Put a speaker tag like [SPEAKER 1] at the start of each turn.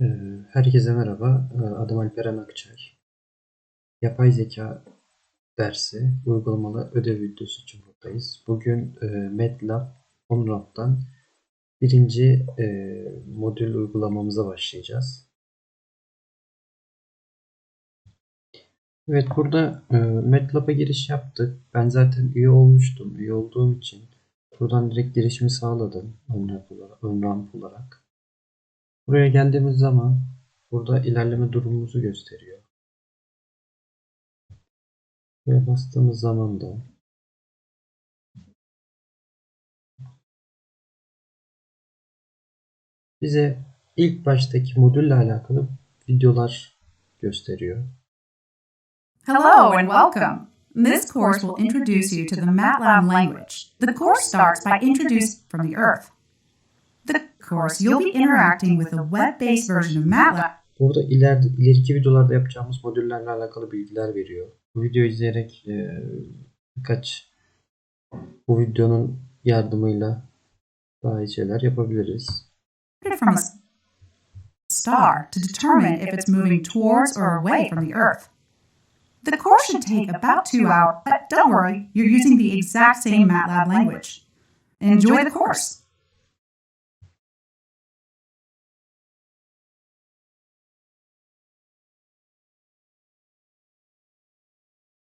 [SPEAKER 1] Ee, Herkese merhaba. Ee, Adım Alperen Akçay. Yapay zeka dersi uygulamalı ödev videosu için buradayız. Bugün e, MATLAB OnRamp'tan birinci e, modül uygulamamıza başlayacağız. Evet burada e, MATLAB'a giriş yaptık. Ben zaten üye olmuştum. Üye olduğum için buradan direkt girişimi sağladım olarak. OnRamp olarak. Buraya geldiğimiz zaman burada ilerleme durumumuzu gösteriyor. Buraya bastığımız zaman da bize ilk baştaki modülle alakalı videolar gösteriyor.
[SPEAKER 2] Hello and welcome. This course will introduce you to the MATLAB language. The course starts by introducing from the Earth. The course you'll be interacting with a web-based version of MATLAB
[SPEAKER 1] Burada ileride, ileriki videolarda yapacağımız modüllerle alakalı bilgiler veriyor. Bu videoyu izleyerek e, birkaç bu videonun yardımıyla daha iyi şeyler yapabiliriz.
[SPEAKER 2] from a star to determine if it's moving towards or away from the Earth. The course should take about two hours, but don't worry, you're using the exact same MATLAB language. Enjoy the course.